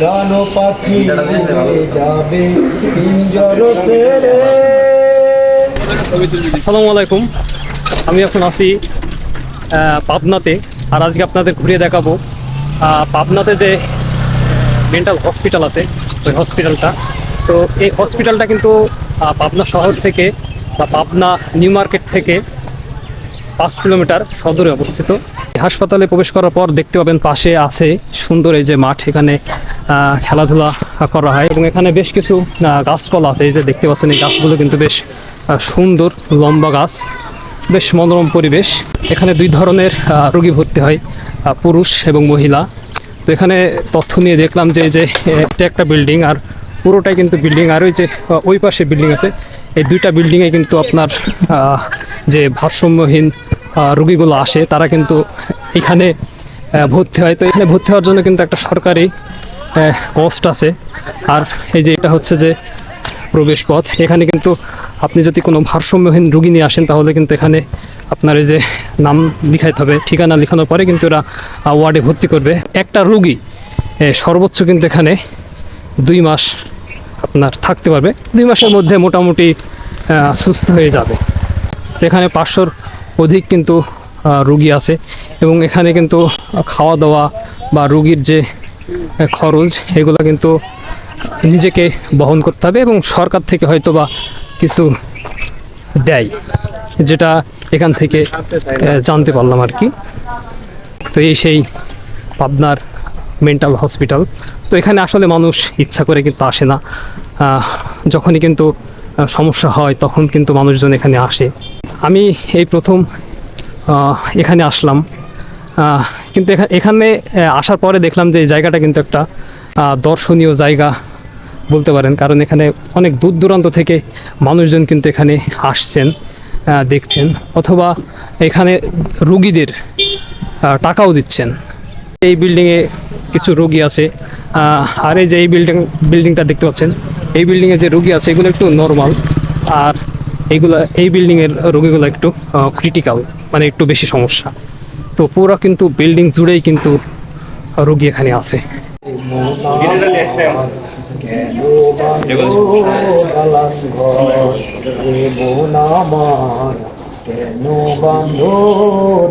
প্রাণ পাখি যাবে পিঞ্জর সেরে। আসসালামু আলাইকুম। আমি এখন আছি আহ, পাবনাতে। আর আজকে আপনাদের ঘুরিয়ে দেখাবো পাবনাতে যে মেন্টাল হসপিটাল আছে ওই হসপিটালটা তো এই হসপিটালটা কিন্তু পাবনা শহর থেকে বা পাবনা নিউ মার্কেট থেকে পাঁচ কিলোমিটার সদরে অবস্থিত। হাসপাতালে প্রবেশ করার পর দেখতে পাবেন পাশে আছে সুন্দর এই যে মাঠ, এখানে খেলাধুলা করা হয় এবং এখানে বেশ কিছু গাছপালা আছে। এই যে দেখতে পাচ্ছেন, এই গাছগুলো কিন্তু বেশ সুন্দর লম্বা গাছ, বেশ মনোরম পরিবেশ। এখানে দুই ধরনের রোগী ভর্তি হয় পুরুষ এবং মহিলা। তো এখানে তথ্য নিয়ে দেখলাম যে এই যে এটা একটা বিল্ডিং আর পুরোটাই কিন্তু বিল্ডিং আর ওই যে ওই পাশে বিল্ডিং আছে। এই দুইটা বিল্ডিংয়ে কিন্তু আপনার যে ভারসাম্যহীন রুগীগুলো আসে, তারা কিন্তু এখানে ভর্তি হয়। তো এখানে ভর্তি হওয়ার জন্য কিন্তু একটা সরকারি কস্ট আছে। আর এই যে এটা হচ্ছে যে প্রবেশ পথ। এখানে কিন্তু আপনি যদি কোনো ভারসাম্যহীন রুগী নিয়ে আসেন, তাহলে কিন্তু এখানে আপনার এই যে নাম লিখাইতে হবে। ঠিকানা লেখানোর পরে কিন্তু ওরা ওয়ার্ডে ভর্তি করবে। একটা রুগী সর্বোচ্চ কিন্তু এখানে দুই মাস আপনার থাকতে পারবে। দুই মাসের মধ্যে মোটামুটি সুস্থ হয়ে যাবে। এখানে পাঁচশোর অধিক কিন্তু রুগী আছে এবং এখানে কিন্তু খাওয়া দাওয়া বা রুগীর যে খরচ, এগুলো কিন্তু নিজেকে বহন করতে হবে এবং সরকার থেকে হয়তো বা কিছু দেয়, যেটা এখান থেকে জানতে পারলাম আর কি। তো এই সেই পাবনার মেন্টাল হসপিটাল। তো এখানে আসলে মানুষ ইচ্ছা করে কিন্তু আসে না। যখনই কিন্তু সমস্যা হয়, তখন কিন্তু মানুষজন এখানে আসে। আমি এই প্রথম এখানে আসলাম। কিন্তু এখা- এখানে আসার পরে দেখলাম যে এই জায়গাটা কিন্তু একটা দর্শনীয় জায়গা বলতে পারেন। কারণ এখানে অনেক দূর দূরান্ত থেকে মানুষজন কিন্তু এখানে আসছেন দেখছেন। অথবা এখানে রুগীদের টাকাও দিচ্ছেন। এই বিল্ডিংয়ে কিছু রোগী আছে। আর এই যে এই বিল্ডিং বিল্ডিংটা দেখতে পাচ্ছেন, এই বিল্ডিংয়ে যে রোগী আছে, এগুলো একটু নর্মাল আর এইগুলো, এই বিল্ডিংয়ের রোগীগুলো একটু ক্রিটিক্যাল মানে একটু বেশি সমস্যা। তো পুরো কিন্তু বিল্ডিং জুড়েই কিন্তু রোগী এখানে আছে। কেন বাঁধো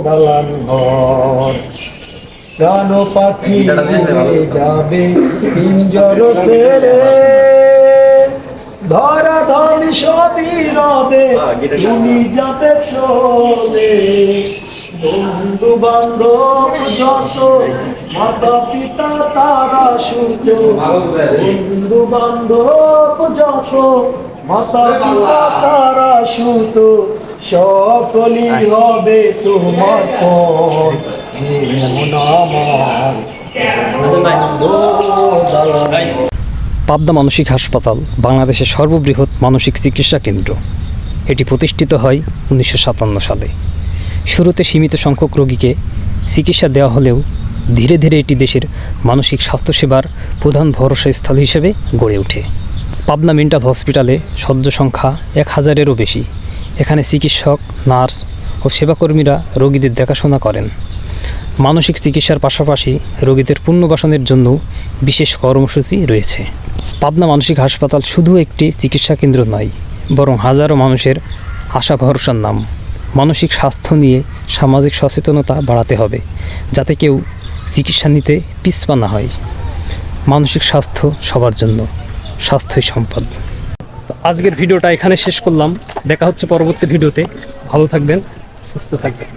দালান ঘর? প্রাণ পাখি যাবে, পিঞ্জর সেরে। ধরা ধরি সবই রবে তুমি যাবে চলে। বন্ধু বান্ধব যত মাতা পিতা তারা সুত। বন্ধু বান্ধব যত মাতা পিতা তারা সুত। সকলই হবে তোমার পাবনা মানসিক হাসপাতাল, বাংলাদেশের সর্ববৃহৎ মানসিক চিকিৎসা কেন্দ্র। এটি প্রতিষ্ঠিত হয় উনিশশো সাতান্ন সালে। শুরুতে সীমিত সংখ্যক রোগীকে চিকিৎসা দেওয়া হলেও ধীরে ধীরে এটি দেশের মানসিক স্বাস্থ্যসেবার প্রধান ভরসাস্থল হিসেবে গড়ে ওঠে। পাবনা মেন্টাল হসপিটালে সহ্য সংখ্যা এক হাজারেরও বেশি। এখানে চিকিৎসক, নার্স ও সেবাকর্মীরা রোগীদের দেখাশোনা করেন। মানসিক চিকিৎসার পাশাপাশি রোগীদের পুনর্বাসনের জন্য বিশেষ কর্মসূচি রয়েছে। পাবনা মানসিক হাসপাতাল শুধু একটি চিকিৎসা কেন্দ্র নয়, বরং হাজারো মানুষের আশা ভরসার নাম। মানসিক স্বাস্থ্য নিয়ে সামাজিক সচেতনতা বাড়াতে হবে, যাতে কেউ চিকিৎসা নিতে পিছপা না হয়। মানসিক স্বাস্থ্য সবার জন্য স্বাস্থ্যই সম্পদ। আজকের ভিডিওটা এখানে শেষ করলাম। দেখা হচ্ছে পরবর্তী ভিডিওতে। ভালো থাকবেন, সুস্থ থাকবেন।